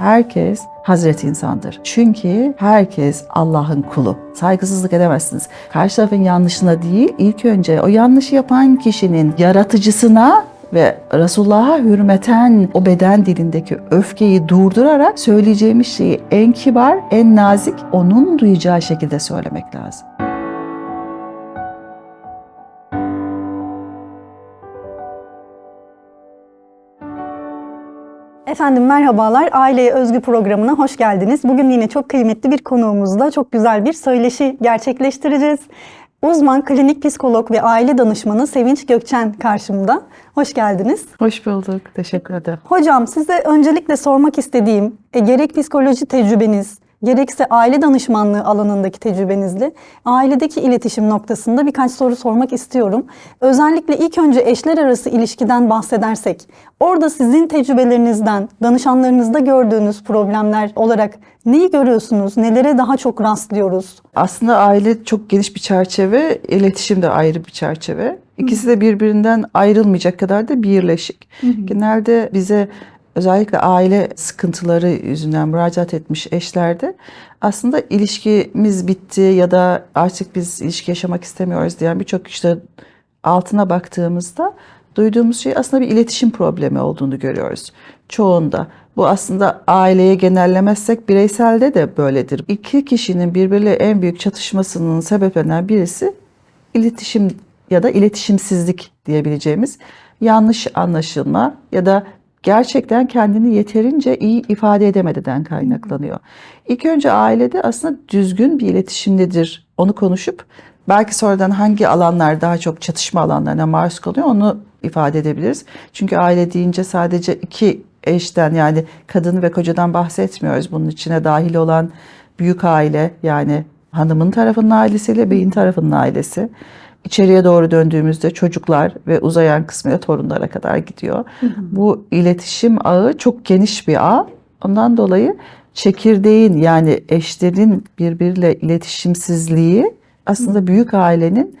herkes Hazreti insandır. Çünkü herkes Allah'ın kulu. Saygısızlık edemezsiniz. Karşı tarafın yanlışına değil, ilk önce o yanlışı yapan kişinin yaratıcısına ve Resulullah'a hürmeten o beden dilindeki öfkeyi durdurarak söyleyeceğimiz şeyi en kibar, en nazik, onun duyacağı şekilde söylemek lazım. Efendim merhabalar. Aileye Özgü programına hoş geldiniz. Bugün yine çok kıymetli bir konuğumuzla çok güzel bir söyleşi gerçekleştireceğiz. Uzman klinik psikolog ve aile danışmanı Sevinç Gökçen karşımda. Hoş geldiniz. Hoş bulduk. Teşekkür ederim. Hocam size öncelikle sormak istediğim e, gerek psikoloji tecrübeniz, gerekse aile danışmanlığı alanındaki tecrübenizle ailedeki iletişim noktasında birkaç soru sormak istiyorum. Özellikle ilk önce eşler arası ilişkiden bahsedersek, orada sizin tecrübelerinizden, danışanlarınızda gördüğünüz problemler olarak neyi görüyorsunuz, nelere daha çok rastlıyoruz? Aslında aile çok geniş bir çerçeve, iletişim de ayrı bir çerçeve. İkisi de birbirinden ayrılmayacak kadar da birleşik. Genelde bize özellikle aile sıkıntıları yüzünden müracaat etmiş eşlerde aslında ilişkimiz bitti ya da artık biz ilişki yaşamak istemiyoruz diyen birçok kişide altına baktığımızda duyduğumuz şey aslında bir iletişim problemi olduğunu görüyoruz. Çoğunda. Bu aslında aileye genellemezsek bireyselde de böyledir. İki kişinin birbiriyle en büyük çatışmasının sebeplerinden birisi iletişim ya da iletişimsizlik diyebileceğimiz yanlış anlaşılma ya da gerçekten kendini yeterince iyi ifade edemediğinden kaynaklanıyor. İlk önce ailede aslında düzgün bir iletişimdedir. Onu konuşup belki sonradan hangi alanlar daha çok çatışma alanlarına maruz kalıyor onu ifade edebiliriz. Çünkü aile deyince sadece iki eşten yani kadını ve kocadan bahsetmiyoruz. Bunun içine dahil olan büyük aile yani hanımın tarafının ailesiyle beyin tarafının ailesi. İçeriye doğru döndüğümüzde çocuklar ve uzayan kısmıyla torunlara kadar gidiyor. Bu iletişim ağı çok geniş bir ağ. Ondan dolayı çekirdeğin yani eşlerin birbiriyle iletişimsizliği aslında büyük ailenin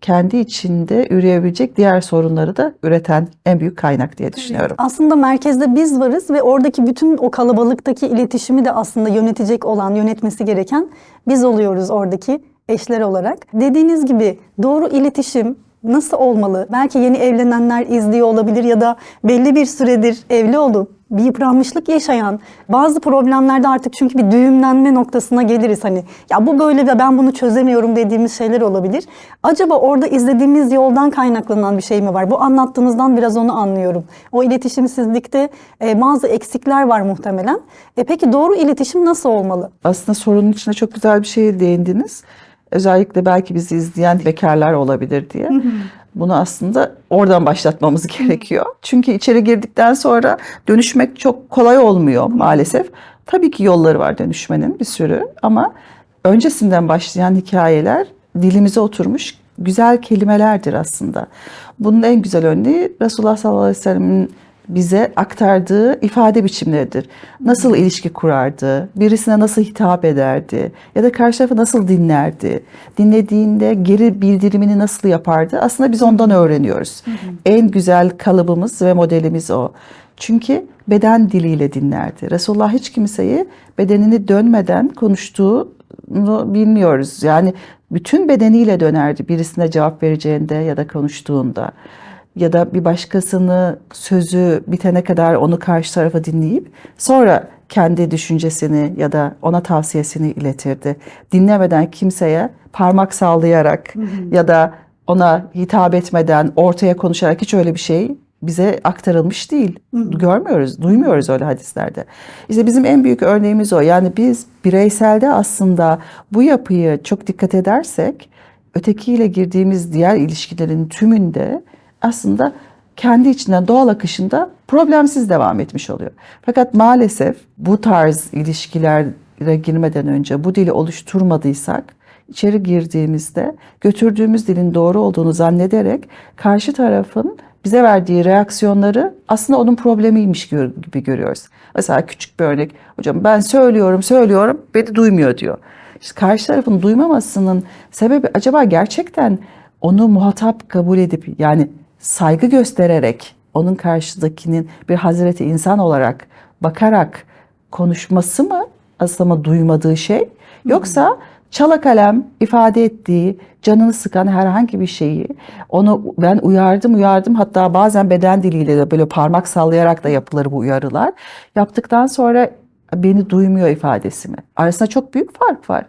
kendi içinde üreyebilecek diğer sorunları da üreten en büyük kaynak diye düşünüyorum. Aslında merkezde biz varız ve oradaki bütün o kalabalıktaki iletişimi de aslında yönetecek olan, yönetmesi gereken biz oluyoruz oradaki eşler olarak. Dediğiniz gibi doğru iletişim nasıl olmalı? Belki yeni evlenenler izliyor olabilir ya da belli bir süredir evli olup bir yıpranmışlık yaşayan bazı problemlerde artık çünkü bir düğümlenme noktasına geliriz hani ya bu böyle ve ben bunu çözemiyorum dediğimiz şeyler olabilir. Acaba orada izlediğimiz yoldan kaynaklanan bir şey mi var? Bu anlattığınızdan biraz onu anlıyorum. O iletişimsizlikte e, bazı eksikler var muhtemelen. E, peki doğru iletişim nasıl olmalı? Aslında sorunun içine çok güzel bir şeye değindiniz. Özellikle belki bizi izleyen bekarlar olabilir diye. Bunu aslında oradan başlatmamız gerekiyor. Çünkü içeri girdikten sonra dönüşmek çok kolay olmuyor maalesef. Tabii ki yolları var dönüşmenin bir sürü ama öncesinden başlayan hikayeler dilimize oturmuş güzel kelimelerdir aslında. Bunun en güzel örneği Resulullah sallallahu aleyhi ve sellem'in bize aktardığı ifade biçimleridir. Nasıl ilişki kurardı, birisine nasıl hitap ederdi ya da karşı tarafı nasıl dinlerdi, dinlediğinde geri bildirimini nasıl yapardı aslında biz ondan öğreniyoruz. En güzel kalıbımız ve modelimiz o. Çünkü beden diliyle dinlerdi. Resulullah hiç kimseyi bedenini dönmeden konuştuğunu bilmiyoruz. Yani bütün bedeniyle dönerdi birisine cevap vereceğinde ya da konuştuğunda ya da bir başkasını sözü bitene kadar onu karşı tarafa dinleyip sonra kendi düşüncesini ya da ona tavsiyesini iletirdi. Dinlemeden kimseye parmak sallayarak ya da ona hitap etmeden ortaya konuşarak hiç öyle bir şey bize aktarılmış değil. Görmüyoruz, duymuyoruz öyle hadislerde. İşte bizim en büyük örneğimiz o. Yani biz bireyselde aslında bu yapıyı çok dikkat edersek ötekiyle girdiğimiz diğer ilişkilerin tümünde aslında kendi içinden doğal akışında problemsiz devam etmiş oluyor. Fakat maalesef bu tarz ilişkilere girmeden önce bu dili oluşturmadıysak içeri girdiğimizde götürdüğümüz dilin doğru olduğunu zannederek karşı tarafın bize verdiği reaksiyonları aslında onun problemiymiş gibi görüyoruz. Mesela küçük bir örnek. Hocam ben söylüyorum, söylüyorum, beni duymuyor diyor. İşte karşı tarafın duymamasının sebebi acaba gerçekten onu muhatap kabul edip yani saygı göstererek onun karşıdakinin bir hazreti insan olarak bakarak konuşması mı aslında duymadığı şey yoksa çala kalem ifade ettiği canını sıkan herhangi bir şeyi onu ben uyardım uyardım hatta bazen beden diliyle de böyle parmak sallayarak da yapılır bu uyarılar. Yaptıktan sonra beni duymuyor ifadesi mi? Arasında çok büyük fark var.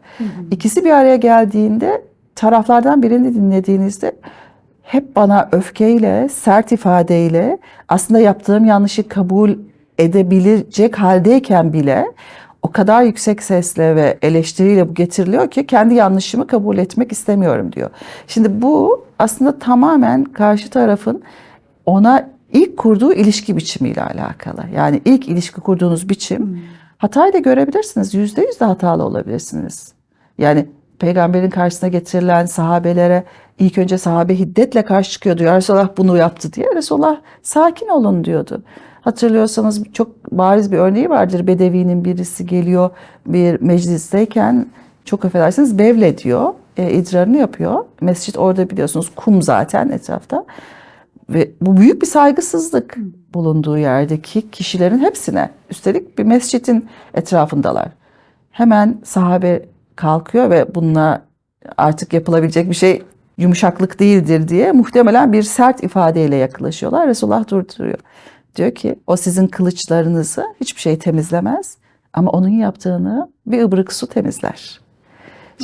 İkisi bir araya geldiğinde taraflardan birini dinlediğinizde hep bana öfkeyle, sert ifadeyle aslında yaptığım yanlışı kabul edebilecek haldeyken bile o kadar yüksek sesle ve eleştiriyle bu getiriliyor ki kendi yanlışımı kabul etmek istemiyorum diyor. Şimdi bu aslında tamamen karşı tarafın ona ilk kurduğu ilişki biçimiyle alakalı. Yani ilk ilişki kurduğunuz biçim hatayı da görebilirsiniz. Yüzde yüz de hatalı olabilirsiniz. Yani peygamberin karşısına getirilen sahabelere ilk önce sahabe hiddetle karşı çıkıyordu. Ya Resulullah bunu yaptı diye. Resulullah sakin olun diyordu. Hatırlıyorsanız çok bariz bir örneği vardır. Bedevinin birisi geliyor bir meclisteyken çok affedersiniz bevle diyor. E, idrarını yapıyor. Mescit orada biliyorsunuz kum zaten etrafta. Ve bu büyük bir saygısızlık bulunduğu yerdeki kişilerin hepsine. Üstelik bir mescitin etrafındalar. Hemen sahabe kalkıyor ve bununla artık yapılabilecek bir şey yumuşaklık değildir diye muhtemelen bir sert ifadeyle yaklaşıyorlar. Resulullah durduruyor. Diyor ki o sizin kılıçlarınızı hiçbir şey temizlemez ama onun yaptığını bir ıbrık su temizler.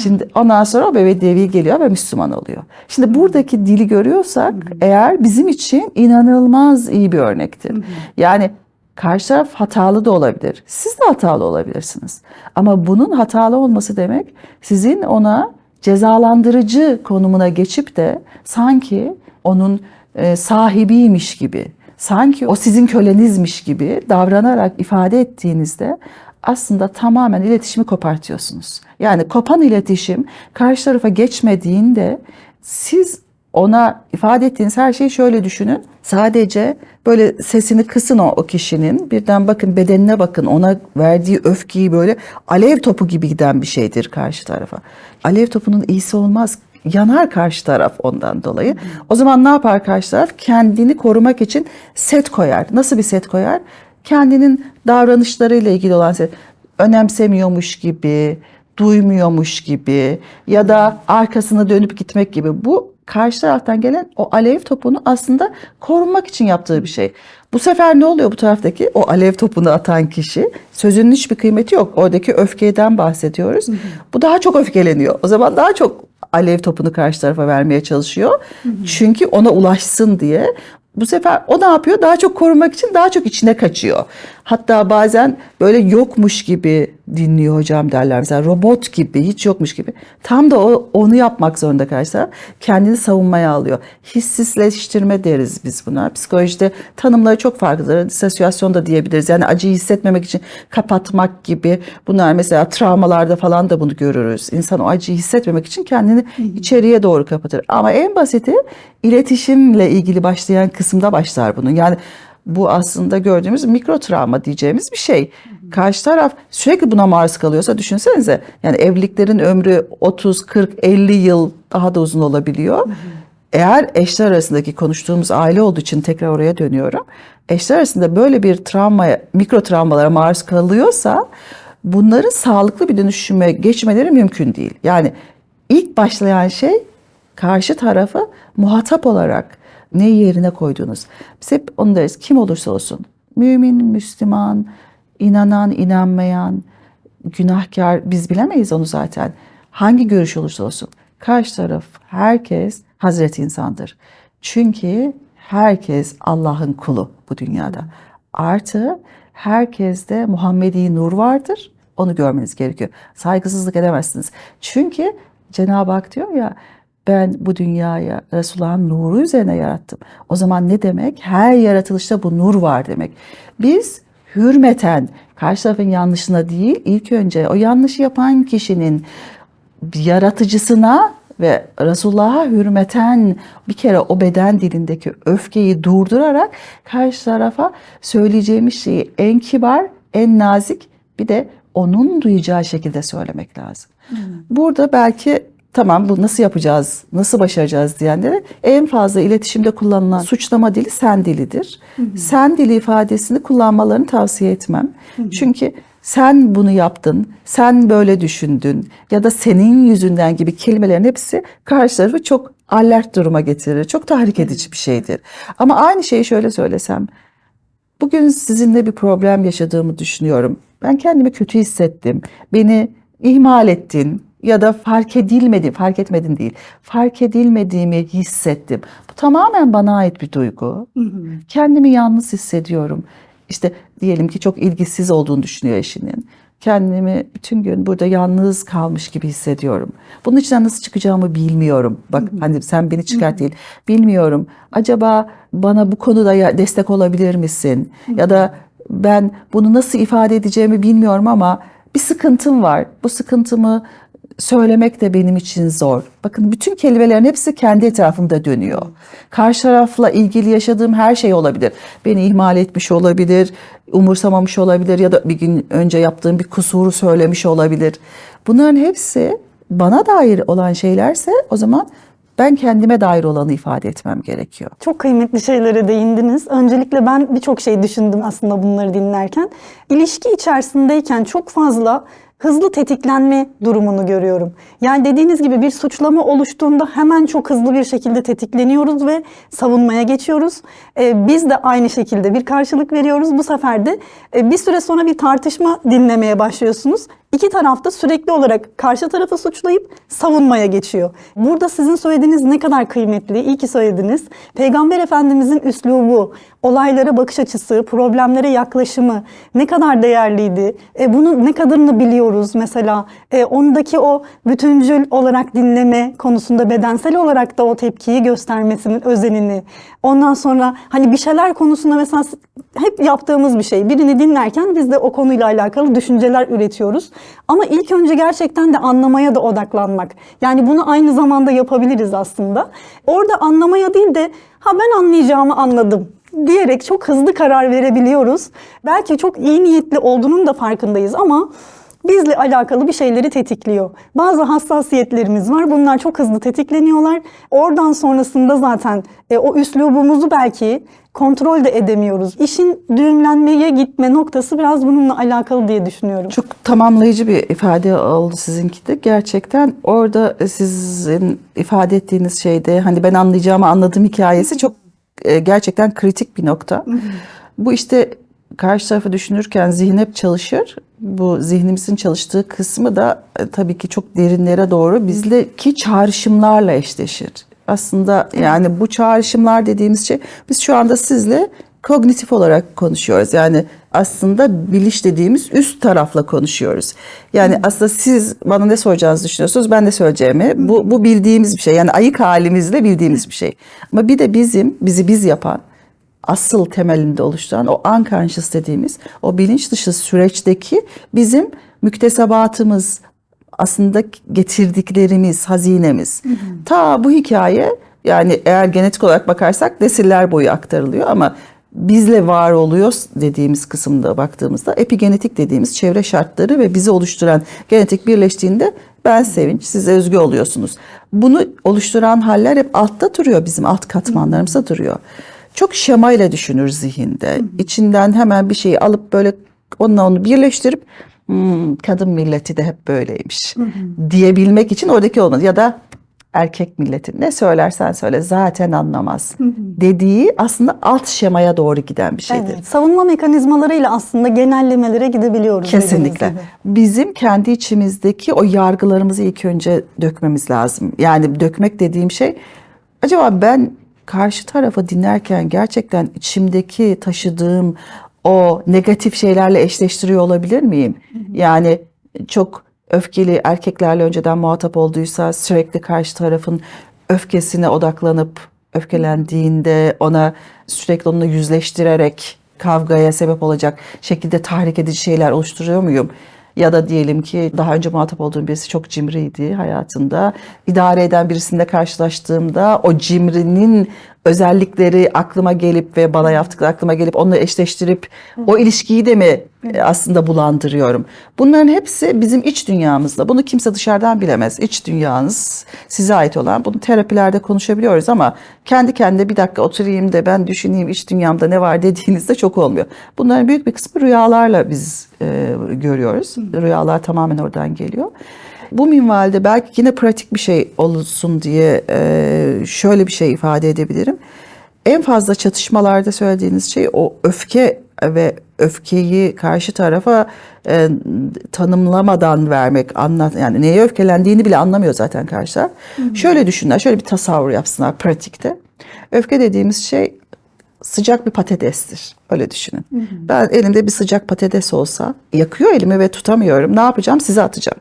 Şimdi ondan sonra o bebedevi geliyor ve Müslüman oluyor. Şimdi buradaki dili görüyorsak eğer bizim için inanılmaz iyi bir örnektir. Yani karşı taraf hatalı da olabilir. Siz de hatalı olabilirsiniz. Ama bunun hatalı olması demek sizin ona cezalandırıcı konumuna geçip de sanki onun e, sahibiymiş gibi, sanki o sizin kölenizmiş gibi davranarak ifade ettiğinizde aslında tamamen iletişimi kopartıyorsunuz. Yani kopan iletişim karşı tarafa geçmediğinde siz ona ifade ettiğiniz her şeyi şöyle düşünün. Sadece böyle sesini kısın o, o kişinin. Birden bakın bedenine bakın. Ona verdiği öfkeyi böyle alev topu gibi giden bir şeydir karşı tarafa. Alev topunun iyisi olmaz. Yanar karşı taraf ondan dolayı. O zaman ne yapar karşı taraf? Kendini korumak için set koyar. Nasıl bir set koyar? Kendinin davranışlarıyla ilgili olan set. Önemsemiyormuş gibi, duymuyormuş gibi ya da arkasını dönüp gitmek gibi. Bu karşı taraftan gelen o alev topunu aslında korunmak için yaptığı bir şey. Bu sefer ne oluyor bu taraftaki o alev topunu atan kişi sözünün hiçbir kıymeti yok. Oradaki öfkeden bahsediyoruz. Bu daha çok öfkeleniyor. O zaman daha çok alev topunu karşı tarafa vermeye çalışıyor. Çünkü ona ulaşsın diye. Bu sefer o ne yapıyor? Daha çok korumak için daha çok içine kaçıyor. Hatta bazen böyle yokmuş gibi dinliyor hocam derler. Mesela robot gibi hiç yokmuş gibi. Tam da o, onu yapmak zorunda karşı taraf. Kendini savunmaya alıyor. Hissizleştirme deriz biz buna. Psikolojide tanımları çok farklıdır. Disosiyasyon da diyebiliriz. Yani acıyı hissetmemek için kapatmak gibi. Bunlar mesela travmalarda falan da bunu görürüz. İnsan o acıyı hissetmemek için kendini içeriye doğru kapatır. Ama en basiti iletişimle ilgili başlayan kısımda başlar bunun. Yani bu aslında gördüğümüz mikro travma diyeceğimiz bir şey. Karşı taraf sürekli buna maruz kalıyorsa düşünsenize. Yani evliliklerin ömrü 30, 40, 50 yıl daha da uzun olabiliyor. Eğer eşler arasındaki konuştuğumuz aile olduğu için tekrar oraya dönüyorum. Eşler arasında böyle bir travmaya, mikro travmalara maruz kalıyorsa bunların sağlıklı bir dönüşüme geçmeleri mümkün değil. Yani ilk başlayan şey karşı tarafı muhatap olarak ne yerine koyduğunuz. Biz hep onu deriz kim olursa olsun. Mümin, Müslüman, inanan, inanmayan, günahkar biz bilemeyiz onu zaten. Hangi görüş olursa olsun. Karşı taraf herkes Hazreti insandır. Çünkü herkes Allah'ın kulu bu dünyada. Artı herkeste Muhammedi nur vardır. Onu görmeniz gerekiyor. Saygısızlık edemezsiniz. Çünkü Cenab-ı Hak diyor ya ben bu dünyaya Resulullah'ın nuru üzerine yarattım. O zaman ne demek? Her yaratılışta bu nur var demek. Biz hürmeten karşı tarafın yanlışına değil ilk önce o yanlışı yapan kişinin yaratıcısına ve Resulullah'a hürmeten bir kere o beden dilindeki öfkeyi durdurarak karşı tarafa söyleyeceğimiz şeyi en kibar, en nazik bir de onun duyacağı şekilde söylemek lazım. Burada belki tamam bu nasıl yapacağız, nasıl başaracağız diyenlere en fazla iletişimde kullanılan suçlama dili sen dilidir. Sen dili ifadesini kullanmalarını tavsiye etmem. Çünkü sen bunu yaptın, sen böyle düşündün ya da senin yüzünden gibi kelimelerin hepsi karşı tarafı çok alert duruma getirir. Çok tahrik edici bir şeydir. Ama aynı şeyi şöyle söylesem. Bugün sizinle bir problem yaşadığımı düşünüyorum. Ben kendimi kötü hissettim. Beni ihmal ettin ya da fark edilmedi, fark etmedin değil. Fark edilmediğimi hissettim. Bu tamamen bana ait bir duygu. Kendimi yalnız hissediyorum. İşte diyelim ki çok ilgisiz olduğunu düşünüyor eşinin. Kendimi bütün gün burada yalnız kalmış gibi hissediyorum. Bunun içinden nasıl çıkacağımı bilmiyorum. Bak hani sen beni çıkart değil. Bilmiyorum. Acaba bana bu konuda destek olabilir misin? Ya da ben bunu nasıl ifade edeceğimi bilmiyorum ama bir sıkıntım var. Bu sıkıntımı söylemek de benim için zor. Bakın bütün kelimelerin hepsi kendi etrafımda dönüyor. Karşı tarafla ilgili yaşadığım her şey olabilir. Beni ihmal etmiş olabilir, umursamamış olabilir ya da bir gün önce yaptığım bir kusuru söylemiş olabilir. Bunların hepsi bana dair olan şeylerse o zaman ben kendime dair olanı ifade etmem gerekiyor. Çok kıymetli şeylere değindiniz. Öncelikle ben birçok şey düşündüm aslında bunları dinlerken. İlişki içerisindeyken çok fazla hızlı tetiklenme durumunu görüyorum. Yani dediğiniz gibi bir suçlama oluştuğunda hemen çok hızlı bir şekilde tetikleniyoruz ve savunmaya geçiyoruz. Ee, biz de aynı şekilde bir karşılık veriyoruz. Bu sefer de e, bir süre sonra bir tartışma dinlemeye başlıyorsunuz. İki taraf da sürekli olarak karşı tarafı suçlayıp savunmaya geçiyor. Burada sizin söylediğiniz ne kadar kıymetli, iyi ki söylediniz. Peygamber Efendimizin üslubu, olaylara bakış açısı, problemlere yaklaşımı ne kadar değerliydi. E, bunun ne kadarını biliyoruz mesela. E, ondaki o bütüncül olarak dinleme konusunda bedensel olarak da o tepkiyi göstermesinin özenini. Ondan sonra hani bir şeyler konusunda mesela hep yaptığımız bir şey. Birini dinlerken biz de o konuyla alakalı düşünceler üretiyoruz. Ama ilk önce gerçekten de anlamaya da odaklanmak. Yani bunu aynı zamanda yapabiliriz aslında. Orada anlamaya değil de ha ben anlayacağımı anladım diyerek çok hızlı karar verebiliyoruz. Belki çok iyi niyetli olduğunun da farkındayız ama bizle alakalı bir şeyleri tetikliyor. Bazı hassasiyetlerimiz var. Bunlar çok hızlı tetikleniyorlar. Oradan sonrasında zaten e, o üslubumuzu belki kontrol de edemiyoruz. İşin düğümlenmeye gitme noktası biraz bununla alakalı diye düşünüyorum. Çok tamamlayıcı bir ifade oldu sizinki de. Gerçekten orada sizin ifade ettiğiniz şeyde hani ben anlayacağımı anladım hikayesi çok e, gerçekten kritik bir nokta. Bu işte karşı tarafı düşünürken zihin hep çalışır. Bu zihnimizin çalıştığı kısmı da e, tabii ki çok derinlere doğru bizdeki çağrışımlarla eşleşir. Aslında yani bu çağrışımlar dediğimiz şey biz şu anda sizle kognitif olarak konuşuyoruz. Yani aslında biliş dediğimiz üst tarafla konuşuyoruz. Yani aslında siz bana ne soracağınızı düşünüyorsunuz, ben de söyleyeceğimi. Bu, bu bildiğimiz bir şey. Yani ayık halimizle bildiğimiz bir şey. Ama bir de bizim, bizi biz yapan, asıl temelinde oluşturan o unconscious dediğimiz o bilinç dışı süreçteki bizim müktesebatımız, aslında getirdiklerimiz, hazinemiz. Ta bu hikaye yani eğer genetik olarak bakarsak nesiller boyu aktarılıyor ama bizle var oluyor dediğimiz kısımda baktığımızda epigenetik dediğimiz çevre şartları ve bizi oluşturan genetik birleştiğinde ben sevinç, siz özgü oluyorsunuz. Bunu oluşturan haller hep altta duruyor bizim alt katmanlarımızda duruyor. Çok şemayla düşünür zihinde. İçinden hemen bir şeyi alıp böyle onunla onu birleştirip "Hmm, kadın milleti de hep böyleymiş diyebilmek için oradaki olmadı. Ya da erkek milleti ne söylersen söyle zaten anlamaz dediği aslında alt şemaya doğru giden bir şeydir. Evet, savunma mekanizmalarıyla aslında genellemelere gidebiliyoruz. Kesinlikle. Bizim kendi içimizdeki o yargılarımızı ilk önce dökmemiz lazım. Yani dökmek dediğim şey acaba ben karşı tarafı dinlerken gerçekten içimdeki taşıdığım o negatif şeylerle eşleştiriyor olabilir miyim? Yani çok öfkeli erkeklerle önceden muhatap olduysa sürekli karşı tarafın öfkesine odaklanıp öfkelendiğinde ona sürekli onunla yüzleştirerek kavgaya sebep olacak şekilde tahrik edici şeyler oluşturuyor muyum? Ya da diyelim ki daha önce muhatap olduğum birisi çok cimriydi hayatında. İdare eden birisinde karşılaştığımda o cimrinin özellikleri aklıma gelip ve bana yaptıkları aklıma gelip onunla eşleştirip o ilişkiyi de mi e, aslında bulandırıyorum? Bunların hepsi bizim iç dünyamızda. Bunu kimse dışarıdan bilemez. İç dünyanız size ait olan. Bunu terapilerde konuşabiliyoruz ama kendi kendine bir dakika oturayım da ben düşüneyim iç dünyamda ne var dediğinizde çok olmuyor. Bunların büyük bir kısmı rüyalarla biz e, görüyoruz. Rüyalar tamamen oradan geliyor. Bu minvalde belki yine pratik bir şey olsun diye e, şöyle bir şey ifade edebilirim. En fazla çatışmalarda söylediğiniz şey o öfke ve öfkeyi karşı tarafa e, tanımlamadan vermek, anlat yani neye öfkelendiğini bile anlamıyor zaten karşı taraf. Şöyle düşünler, şöyle bir tasavvur yapsınlar pratikte. Öfke dediğimiz şey sıcak bir patatestir. Öyle düşünün. Ben elimde bir sıcak patates olsa yakıyor elimi ve tutamıyorum. Ne yapacağım? Size atacağım.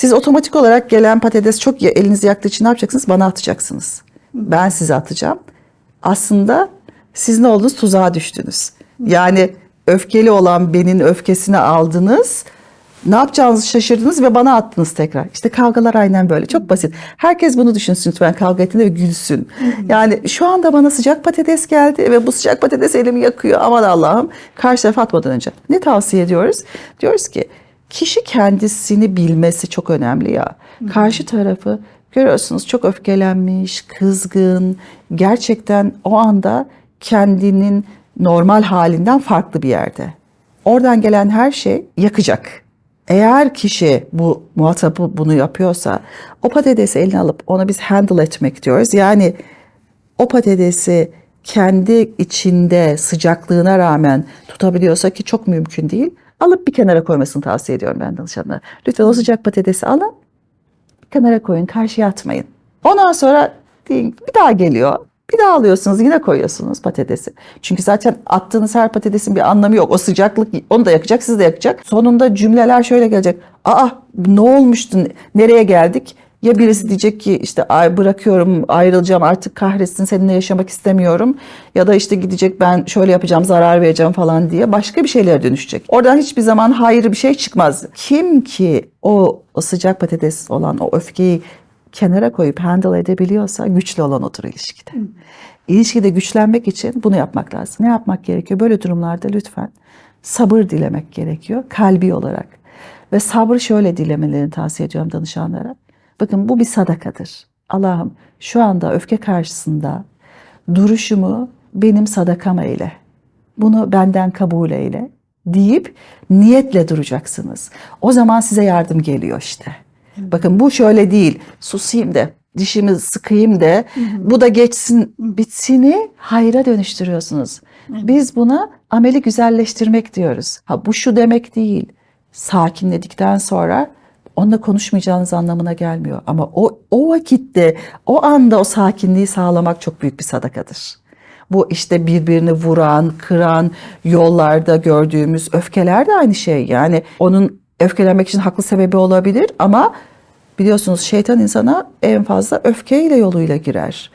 Siz otomatik olarak gelen patates çok elinizi yaktığı için ne yapacaksınız? Bana atacaksınız. Ben size atacağım. Aslında siz ne oldunuz? Tuzağa düştünüz. Yani öfkeli olan benim öfkesini aldınız. Ne yapacağınızı şaşırdınız ve bana attınız tekrar. İşte kavgalar aynen böyle. Çok basit. Herkes bunu düşünsün lütfen kavga ettiğinde ve gülsün. Yani şu anda bana sıcak patates geldi ve bu sıcak patates elimi yakıyor. Aman Allah'ım. Karşı tarafa atmadan önce. Ne tavsiye ediyoruz? Diyoruz ki kişi kendisini bilmesi çok önemli ya. Karşı tarafı görüyorsunuz çok öfkelenmiş, kızgın. Gerçekten o anda kendinin normal halinden farklı bir yerde. Oradan gelen her şey yakacak. Eğer kişi bu muhatabı bunu yapıyorsa o patatesi eline alıp ona biz handle etmek diyoruz. Yani o patatesi kendi içinde sıcaklığına rağmen tutabiliyorsa ki çok mümkün değil. Alıp bir kenara koymasını tavsiye ediyorum ben danışanlara. Lütfen o sıcak patatesi alın, kenara koyun, karşıya atmayın. Ondan sonra bir daha geliyor. Bir daha alıyorsunuz yine koyuyorsunuz patatesi. Çünkü zaten attığınız her patatesin bir anlamı yok. O sıcaklık onu da yakacak, sizi de yakacak. Sonunda cümleler şöyle gelecek. Aa ne olmuştu, nereye geldik? Ya birisi diyecek ki işte ay bırakıyorum, ayrılacağım artık kahretsin seninle yaşamak istemiyorum. Ya da işte gidecek ben şöyle yapacağım, zarar vereceğim falan diye başka bir şeylere dönüşecek. Oradan hiçbir zaman hayır bir şey çıkmaz. Kim ki o, o sıcak patates olan o öfkeyi kenara koyup handle edebiliyorsa güçlü olan otur ilişkide. İlişkide güçlenmek için bunu yapmak lazım. Ne yapmak gerekiyor? Böyle durumlarda lütfen sabır dilemek gerekiyor kalbi olarak. Ve sabrı şöyle dilemelerini tavsiye ediyorum danışanlara. Bakın bu bir sadakadır. Allah'ım şu anda öfke karşısında duruşumu benim sadakam eyle. Bunu benden kabul eyle deyip niyetle duracaksınız. O zaman size yardım geliyor işte. Bakın bu şöyle değil. Susayım da dişimi sıkayım da bu da geçsin bitsini hayra dönüştürüyorsunuz. Biz buna ameli güzelleştirmek diyoruz. Ha bu şu demek değil. Sakinledikten sonra onunla konuşmayacağınız anlamına gelmiyor. Ama o, o vakitte, o anda o sakinliği sağlamak çok büyük bir sadakadır. Bu işte birbirini vuran, kıran, yollarda gördüğümüz öfkeler de aynı şey. Yani onun öfkelenmek için haklı sebebi olabilir ama biliyorsunuz şeytan insana en fazla öfkeyle yoluyla girer.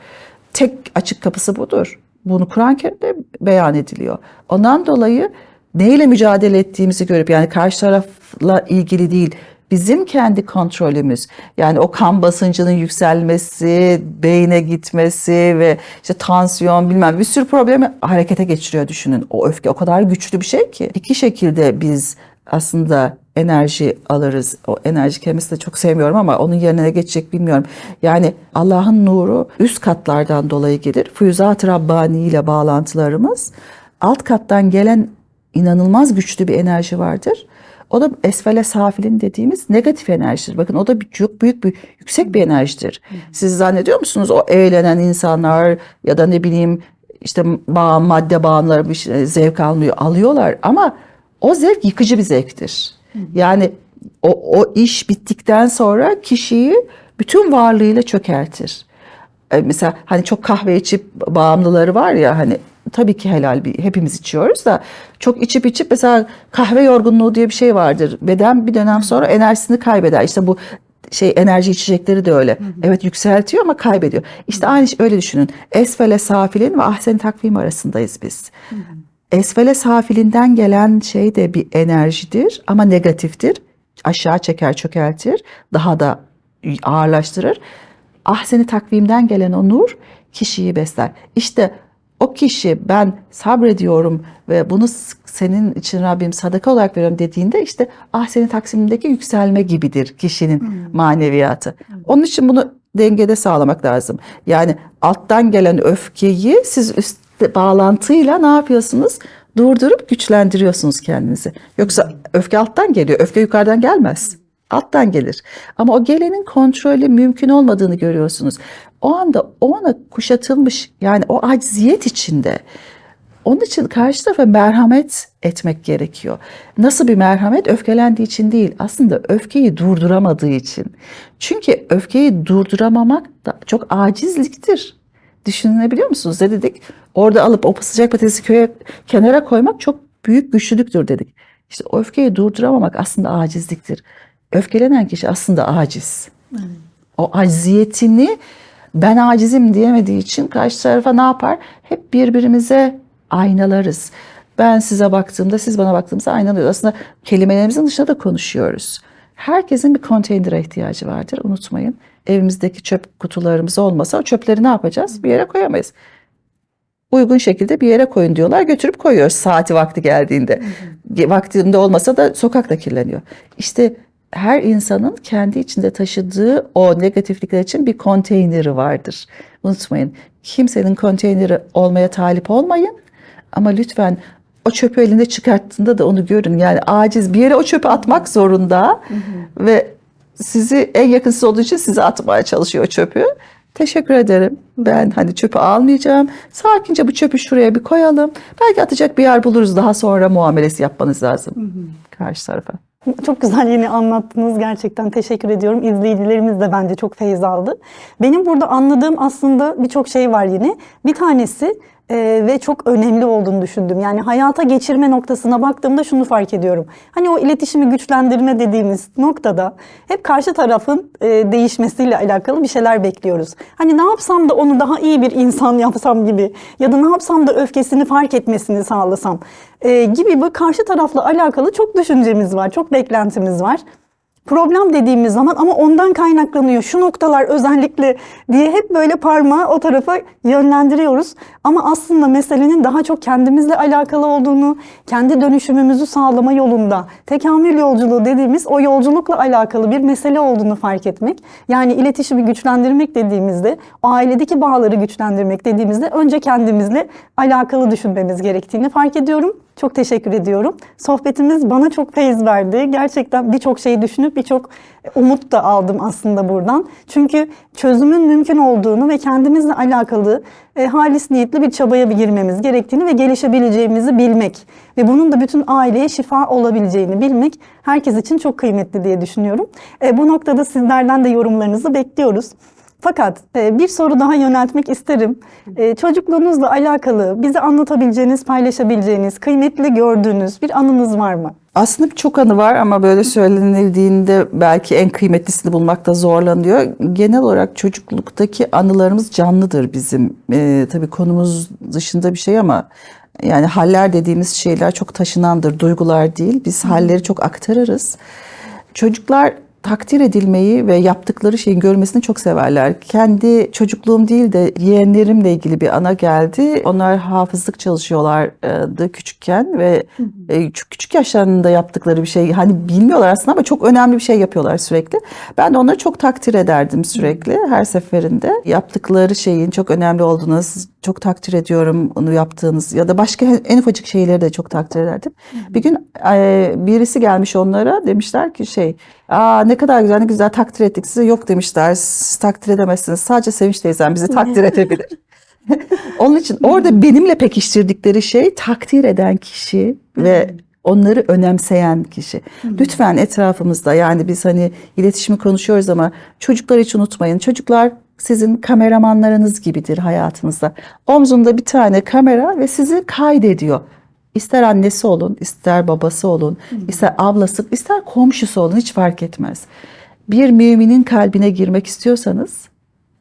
Tek açık kapısı budur. Bunu Kur'an-ı Kerim'de beyan ediliyor. Ondan dolayı neyle mücadele ettiğimizi görüp yani karşı tarafla ilgili değil bizim kendi kontrolümüz yani o kan basıncının yükselmesi, beyne gitmesi ve işte tansiyon bilmem bir sürü problemi harekete geçiriyor düşünün. O öfke o kadar güçlü bir şey ki. İki şekilde biz aslında enerji alırız. O enerji kelimesi de çok sevmiyorum ama onun yerine ne geçecek bilmiyorum. Yani Allah'ın nuru üst katlardan dolayı gelir. Füyuzat-ı Rabbani ile bağlantılarımız alt kattan gelen inanılmaz güçlü bir enerji vardır. O da esfele safilin dediğimiz negatif enerjidir. Bakın o da bir, çok büyük bir yüksek bir enerjidir. Siz zannediyor musunuz o eğlenen insanlar ya da ne bileyim işte bağ, madde bağımları bir şey, zevk almıyor. Alıyorlar ama o zevk yıkıcı bir zevktir. Yani o, o iş bittikten sonra kişiyi bütün varlığıyla çökertir. E, mesela hani çok kahve içip bağımlıları var ya hani tabii ki helal bir hepimiz içiyoruz da çok içip içip mesela kahve yorgunluğu diye bir şey vardır. Beden bir dönem sonra enerjisini kaybeder. İşte bu şey enerji içecekleri de öyle. Evet yükseltiyor ama kaybediyor. İşte aynı şey öyle düşünün. Esfele safilin ve ahsen takvim arasındayız biz. Esfele safilinden gelen şey de bir enerjidir ama negatiftir. Aşağı çeker çökeltir. Daha da ağırlaştırır. Ahseni takvimden gelen o nur kişiyi besler. İşte o kişi ben sabrediyorum ve bunu senin için Rabbim sadaka olarak veriyorum dediğinde işte ah senin taksimindeki yükselme gibidir kişinin maneviyatı. Onun için bunu dengede sağlamak lazım. Yani alttan gelen öfkeyi siz üst bağlantıyla ne yapıyorsunuz? Durdurup güçlendiriyorsunuz kendinizi. Yoksa öfke alttan geliyor. Öfke yukarıdan gelmez. Alttan gelir. Ama o gelenin kontrolü mümkün olmadığını görüyorsunuz. O anda o ana kuşatılmış yani o acziyet içinde onun için karşı tarafa merhamet etmek gerekiyor. Nasıl bir merhamet? Öfkelendiği için değil. Aslında öfkeyi durduramadığı için. Çünkü öfkeyi durduramamak da çok acizliktir. Düşünebiliyor musunuz? Ne dedik? Orada alıp o sıcak patatesi köye kenara koymak çok büyük güçlülüktür dedik. İşte öfkeyi durduramamak aslında acizliktir. Öfkelenen kişi aslında aciz. O acziyetini ben acizim diyemediği için karşı tarafa ne yapar? Hep birbirimize aynalarız. Ben size baktığımda, siz bana baktığımızda aynalıyoruz. Aslında kelimelerimizin dışında da konuşuyoruz. Herkesin bir konteynere ihtiyacı vardır. Unutmayın. Evimizdeki çöp kutularımız olmasa o çöpleri ne yapacağız? Bir yere koyamayız. Uygun şekilde bir yere koyun diyorlar. Götürüp koyuyoruz saati vakti geldiğinde. Vaktinde olmasa da sokakta kirleniyor. İşte her insanın kendi içinde taşıdığı o negatiflikler için bir konteyneri vardır. Unutmayın. Kimsenin konteyneri olmaya talip olmayın. Ama lütfen o çöpü elinde çıkarttığında da onu görün. Yani aciz bir yere o çöpü atmak zorunda ve sizi en yakın siz olduğu için size atmaya çalışıyor o çöpü. Teşekkür ederim. Ben hani çöpü almayacağım. Sakince bu çöpü şuraya bir koyalım. Belki atacak bir yer buluruz. Daha sonra muamelesi yapmanız lazım karşı tarafa. Çok güzel yine anlattınız gerçekten teşekkür ediyorum. İzleyicilerimiz de bence çok feyiz aldı. Benim burada anladığım aslında birçok şey var yine. Bir tanesi e, ve çok önemli olduğunu düşündüm. Yani hayata geçirme noktasına baktığımda şunu fark ediyorum. Hani o iletişimi güçlendirme dediğimiz noktada hep karşı tarafın e, değişmesiyle alakalı bir şeyler bekliyoruz. Hani ne yapsam da onu daha iyi bir insan yapsam gibi ya da ne yapsam da öfkesini fark etmesini sağlasam e, gibi bu karşı tarafla alakalı çok düşüncemiz var, çok beklentimiz var problem dediğimiz zaman ama ondan kaynaklanıyor. Şu noktalar özellikle diye hep böyle parmağı o tarafa yönlendiriyoruz. Ama aslında meselenin daha çok kendimizle alakalı olduğunu, kendi dönüşümümüzü sağlama yolunda, tekamül yolculuğu dediğimiz o yolculukla alakalı bir mesele olduğunu fark etmek. Yani iletişimi güçlendirmek dediğimizde, o ailedeki bağları güçlendirmek dediğimizde önce kendimizle alakalı düşünmemiz gerektiğini fark ediyorum. Çok teşekkür ediyorum. Sohbetimiz bana çok feyiz verdi. Gerçekten birçok şeyi düşünüp birçok umut da aldım aslında buradan. Çünkü çözümün mümkün olduğunu ve kendimizle alakalı e, halis niyetli bir çabaya bir girmemiz gerektiğini ve gelişebileceğimizi bilmek ve bunun da bütün aileye şifa olabileceğini bilmek herkes için çok kıymetli diye düşünüyorum. E, bu noktada sizlerden de yorumlarınızı bekliyoruz. Fakat e, bir soru daha yöneltmek isterim. E, Çocukluğunuzla alakalı bize anlatabileceğiniz, paylaşabileceğiniz, kıymetli gördüğünüz bir anınız var mı? Aslında çok anı var ama böyle söylenildiğinde belki en kıymetlisini bulmakta zorlanıyor. Genel olarak çocukluktaki anılarımız canlıdır bizim. Ee, tabii konumuz dışında bir şey ama yani haller dediğimiz şeyler çok taşınandır, duygular değil. Biz halleri çok aktarırız. Çocuklar takdir edilmeyi ve yaptıkları şeyin görmesini çok severler. Kendi çocukluğum değil de yeğenlerimle ilgili bir ana geldi. Onlar hafızlık çalışıyorlardı küçükken ve e, çok küçük yaşlarında yaptıkları bir şey hani bilmiyorlar aslında ama çok önemli bir şey yapıyorlar sürekli. Ben de onları çok takdir ederdim sürekli her seferinde. Yaptıkları şeyin çok önemli olduğunu çok takdir ediyorum onu yaptığınız ya da başka en ufacık şeyleri de çok takdir ederdim. Bir gün e, birisi gelmiş onlara demişler ki şey Aa ne kadar güzel ne güzel takdir ettik size yok demişler siz takdir edemezsiniz sadece Sevinç teyzem bizi takdir edebilir. Onun için orada benimle pekiştirdikleri şey takdir eden kişi ve onları önemseyen kişi. Lütfen etrafımızda yani biz hani iletişimi konuşuyoruz ama çocuklar hiç unutmayın. Çocuklar sizin kameramanlarınız gibidir hayatınızda. Omzunda bir tane kamera ve sizi kaydediyor. İster annesi olun, ister babası olun, ister ablası, ister komşusu olun hiç fark etmez. Bir müminin kalbine girmek istiyorsanız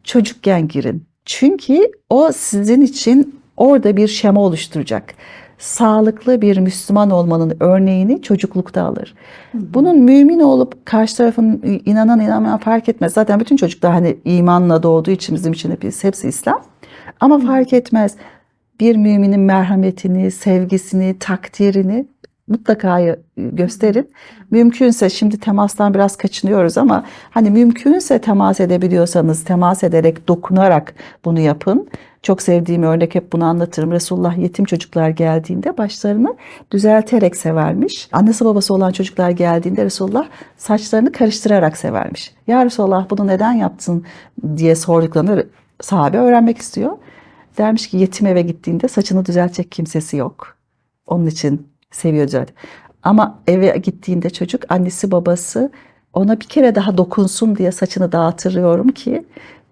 çocukken girin. Çünkü o sizin için orada bir şema oluşturacak. Sağlıklı bir Müslüman olmanın örneğini çocuklukta alır. Bunun mümin olup karşı tarafın inanan inanmayan fark etmez. Zaten bütün çocuklar hani imanla doğduğu için bizim için hepsi, hepsi İslam. Ama fark etmez. Bir müminin merhametini, sevgisini, takdirini mutlaka y- gösterin. Mümkünse şimdi temastan biraz kaçınıyoruz ama hani mümkünse temas edebiliyorsanız temas ederek, dokunarak bunu yapın. Çok sevdiğim örnek hep bunu anlatırım. Resulullah yetim çocuklar geldiğinde başlarını düzelterek severmiş. Annesi babası olan çocuklar geldiğinde Resulullah saçlarını karıştırarak severmiş. Ya Resulullah bunu neden yaptın diye sorduklarını sahabe öğrenmek istiyor. Dermiş ki yetim eve gittiğinde saçını düzeltecek kimsesi yok. Onun için seviyor düzelt. Ama eve gittiğinde çocuk annesi babası ona bir kere daha dokunsun diye saçını dağıtırıyorum ki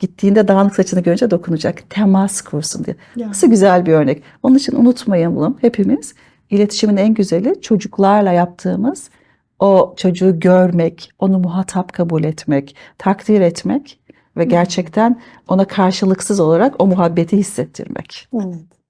gittiğinde dağınık saçını görünce dokunacak. Temas kursun diye. Ya. Nasıl güzel bir örnek. Onun için unutmayın bunu hepimiz. İletişimin en güzeli çocuklarla yaptığımız o çocuğu görmek, onu muhatap kabul etmek, takdir etmek ve gerçekten ona karşılıksız olarak o muhabbeti hissettirmek. Evet.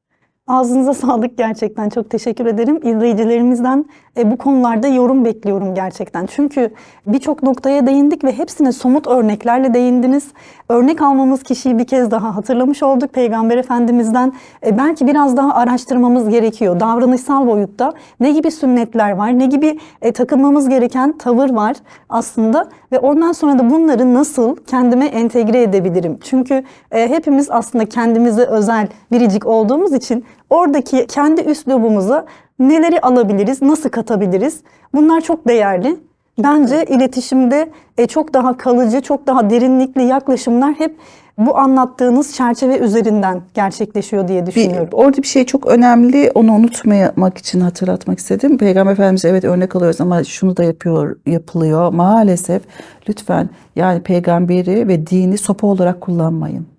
Ağzınıza sağlık gerçekten. Çok teşekkür ederim. İzleyicilerimizden e, bu konularda yorum bekliyorum gerçekten. Çünkü birçok noktaya değindik ve hepsine somut örneklerle değindiniz. Örnek almamız kişiyi bir kez daha hatırlamış olduk. Peygamber Efendimiz'den e, belki biraz daha araştırmamız gerekiyor. Davranışsal boyutta ne gibi sünnetler var, ne gibi e, takılmamız gereken tavır var aslında ve ondan sonra da bunları nasıl kendime entegre edebilirim? Çünkü e, hepimiz aslında kendimize özel biricik olduğumuz için oradaki kendi üslubumuza neleri alabiliriz, nasıl katabiliriz? Bunlar çok değerli. Bence iletişimde e, çok daha kalıcı, çok daha derinlikli yaklaşımlar hep bu anlattığınız çerçeve üzerinden gerçekleşiyor diye Bir, düşünüyorum. orada bir şey çok önemli. Onu unutmamak için hatırlatmak istedim. Peygamber Efendimiz evet örnek alıyoruz ama şunu da yapıyor, yapılıyor. Maalesef lütfen yani peygamberi ve dini sopa olarak kullanmayın.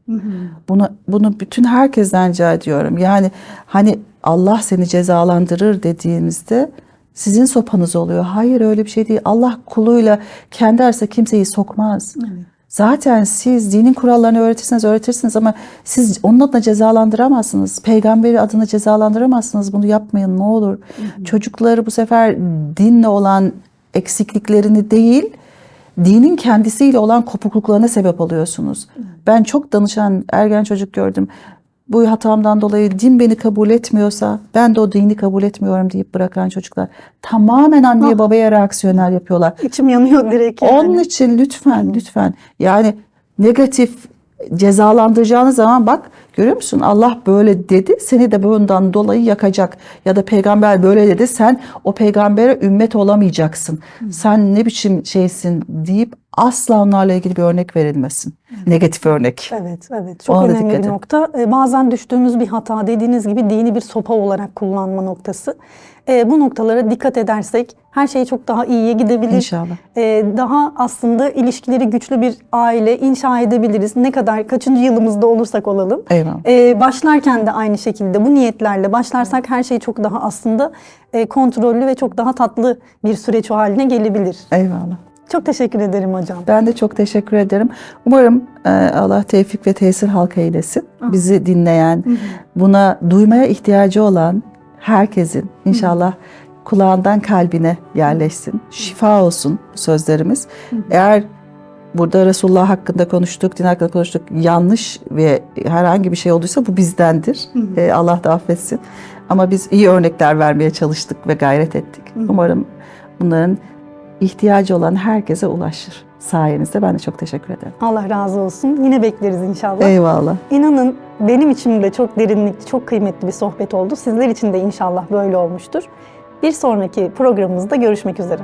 Bunu bunu bütün herkesten rica ediyorum. Yani hani Allah seni cezalandırır dediğimizde sizin sopanız oluyor. Hayır öyle bir şey değil. Allah kuluyla kendi arasında kimseyi sokmaz. Zaten siz dinin kurallarını öğretirseniz öğretirsiniz ama siz onun adına cezalandıramazsınız. Peygamberi adına cezalandıramazsınız. Bunu yapmayın ne olur. Çocukları bu sefer dinle olan eksikliklerini değil, dinin kendisiyle olan kopukluklarına sebep oluyorsunuz. Ben çok danışan ergen çocuk gördüm. Bu hatamdan dolayı din beni kabul etmiyorsa ben de o dini kabul etmiyorum deyip bırakan çocuklar. Tamamen anneye babaya reaksiyonel yapıyorlar. İçim yanıyor direkt yani. Onun için lütfen lütfen yani negatif cezalandıracağınız zaman bak görüyor musun Allah böyle dedi seni de bundan dolayı yakacak ya da peygamber böyle dedi sen o peygambere ümmet olamayacaksın. Sen ne biçim şeysin deyip asla onlarla ilgili bir örnek verilmesin. Negatif örnek. Evet, evet. Çok Ona önemli bir edin. nokta. Ee, bazen düştüğümüz bir hata dediğiniz gibi dini bir sopa olarak kullanma noktası. Ee, bu noktalara dikkat edersek her şey çok daha iyiye gidebilir. İnşallah. Ee, daha aslında ilişkileri güçlü bir aile inşa edebiliriz. Ne kadar kaçıncı yılımızda olursak olalım. Eyvallah. Ee, başlarken de aynı şekilde bu niyetlerle başlarsak her şey çok daha aslında e, kontrollü ve çok daha tatlı bir süreç haline gelebilir. Eyvallah. Çok teşekkür ederim hocam. Ben de çok teşekkür ederim. Umarım e, Allah tevfik ve tesir halka eylesin. Bizi dinleyen, buna duymaya ihtiyacı olan herkesin inşallah kulağından kalbine yerleşsin. Şifa olsun sözlerimiz. Eğer burada Resulullah hakkında konuştuk, din hakkında konuştuk. Yanlış ve herhangi bir şey olduysa bu bizdendir. E, Allah da affetsin. Ama biz iyi örnekler vermeye çalıştık ve gayret ettik. Umarım bunların ihtiyacı olan herkese ulaşır. Sayenizde ben de çok teşekkür ederim. Allah razı olsun. Yine bekleriz inşallah. Eyvallah. İnanın benim için de çok derinlikli, çok kıymetli bir sohbet oldu. Sizler için de inşallah böyle olmuştur. Bir sonraki programımızda görüşmek üzere.